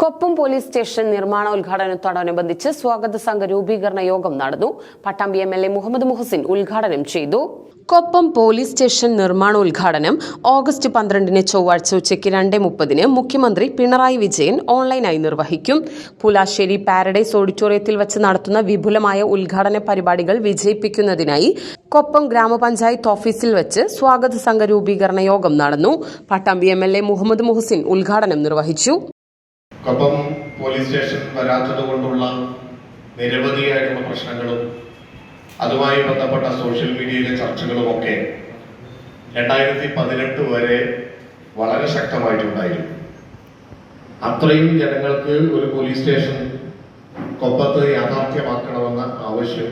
Koppam police station നിർമ്മാണോദ്ഘാടനത്തോടനുബന്ധിച്ച് സ്വാഗത സംഘ രൂപീകരണ യോഗം നടന്നു. Pattambi M L A Muhammad Muhsin ഉദ്ഘാടനം ചെയ്തു. കൊപ്പം പോലീസ് സ്റ്റേഷൻ നിർമ്മാണോദ്ഘാടനം ഓഗസ്റ്റ് പന്ത്രണ്ടിന് ചൊവ്വാഴ്ച ഉച്ചയ്ക്ക് രണ്ട് മുപ്പതിന് മുഖ്യമന്ത്രി പിണറായി വിജയൻ ഓൺലൈനായി നിർവഹിക്കും. പുലാശ്ശേരി പാരഡൈസ് ഓഡിറ്റോറിയത്തിൽ വെച്ച് നടത്തുന്ന വിപുലമായ ഉദ്ഘാടന പരിപാടികൾ വിജയിപ്പിക്കുന്നതിനായി കൊപ്പം ഗ്രാമപഞ്ചായത്ത് ഓഫീസിൽ വെച്ച് സ്വാഗത സംഘ രൂപീകരണ യോഗം നടന്നു. Pattambi M L A Muhammad Muhsin ഉദ്ഘാടനം നിർവഹിച്ചു. കൊപ്പം പോലീസ് സ്റ്റേഷൻ വരാത്തത് കൊണ്ടുള്ള നിരവധിയായിട്ടുള്ള പ്രശ്നങ്ങളും അതുമായി ബന്ധപ്പെട്ട സോഷ്യൽ മീഡിയയിലെ ചർച്ചകളുമൊക്കെ രണ്ടായിരത്തി പതിനെട്ട് വരെ വളരെ ശക്തമായിട്ടുണ്ടായിരുന്നു. അത്രയും ജനങ്ങൾക്ക് ഒരു പോലീസ് സ്റ്റേഷൻ കൊപ്പത്ത് യാഥാർത്ഥ്യമാക്കണമെന്ന ആവശ്യം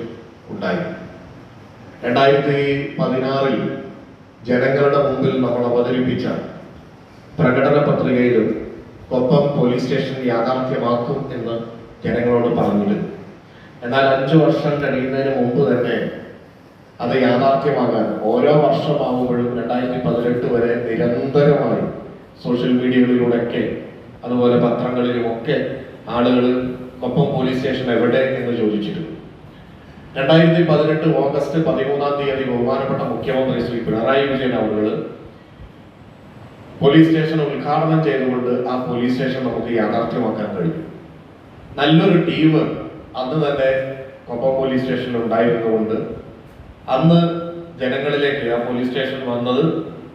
ഉണ്ടായി. രണ്ടായിരത്തി പതിനാറിൽ ജനങ്ങളുടെ മുമ്പിൽ നമ്മൾ അവതരിപ്പിച്ച പ്രകടന പത്രികയിലും കൊപ്പം പോലീസ് സ്റ്റേഷൻ യാഥാർത്ഥ്യമാക്കും എന്ന് ജനങ്ങളോട് പറഞ്ഞിരുന്നു. എന്നാൽ അഞ്ചു വർഷം കഴിയുന്നതിന് മുമ്പ് തന്നെ അത് യാഥാർത്ഥ്യമാകാൻ ഓരോ വർഷമാകുമ്പോഴും രണ്ടായിരത്തി പതിനെട്ട് വരെ നിരന്തരമായി സോഷ്യൽ മീഡിയകളിലൂടെയൊക്കെ അതുപോലെ പത്രങ്ങളിലുമൊക്കെ ആളുകൾ കൊപ്പം പോലീസ് സ്റ്റേഷൻ എവിടെ എന്ന് ചോദിച്ചിരുന്നു. രണ്ടായിരത്തി പതിനെട്ട് ഓഗസ്റ്റ് പതിമൂന്നാം തീയതി ബഹുമാനപ്പെട്ട മുഖ്യമന്ത്രി ശ്രീ പിണറായി വിജയൻ അവരുകൾ പോലീസ് സ്റ്റേഷൻ ഉദ്ഘാടനം ചെയ്തുകൊണ്ട് ആ പോലീസ് സ്റ്റേഷൻ നമുക്ക് യാഥാർത്ഥ്യമാക്കാൻ കഴിയും. നല്ലൊരു ടീം അന്ന് തന്നെ കൊപ്പം പോലീസ് സ്റ്റേഷനിൽ ഉണ്ടായിരുന്നുകൊണ്ട് അന്ന് ജനങ്ങളിലേക്ക് ആ പോലീസ് സ്റ്റേഷൻ വന്നത്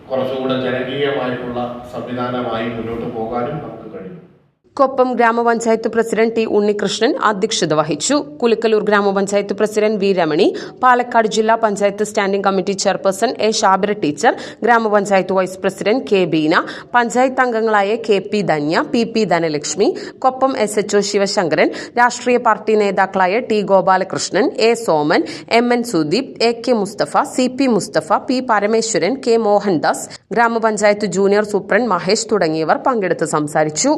കുറച്ചുകൂടെ ജനകീയമായിട്ടുള്ള സംവിധാനമായി മുന്നോട്ട് പോകാനും നമുക്ക് കഴിയും. കൊപ്പം ഗ്രാമപഞ്ചായത്ത് പ്രസിഡന്റ് ടി ഉണ്ണികൃഷ്ണൻ അധ്യക്ഷത വഹിച്ചു. കുലുക്കലൂർ ഗ്രാമപഞ്ചായത്ത് പ്രസിഡന്റ് വി രമണി പാലക്കാട് ജില്ലാ panchayat standing committee chairperson A Shabira teacher ഗ്രാമപഞ്ചായത്ത് vice president K Beena panchayat അംഗങ്ങളായ K P Dhanya P P Dhanalakshmi Koppam S H O Sivasankaran രാഷ്ട്രീയ പാർട്ടി നേതാക്കളായ T Gopalakrishnan A Soman M N Sudeep A K Musthafa C P Musthafa P Parameswaran K Mohandas ഗ്രാമപഞ്ചായത്ത് junior superintendent Mahesh തുടങ്ങിയവർ പങ്കെടുത്ത് സംസാരിച്ചു.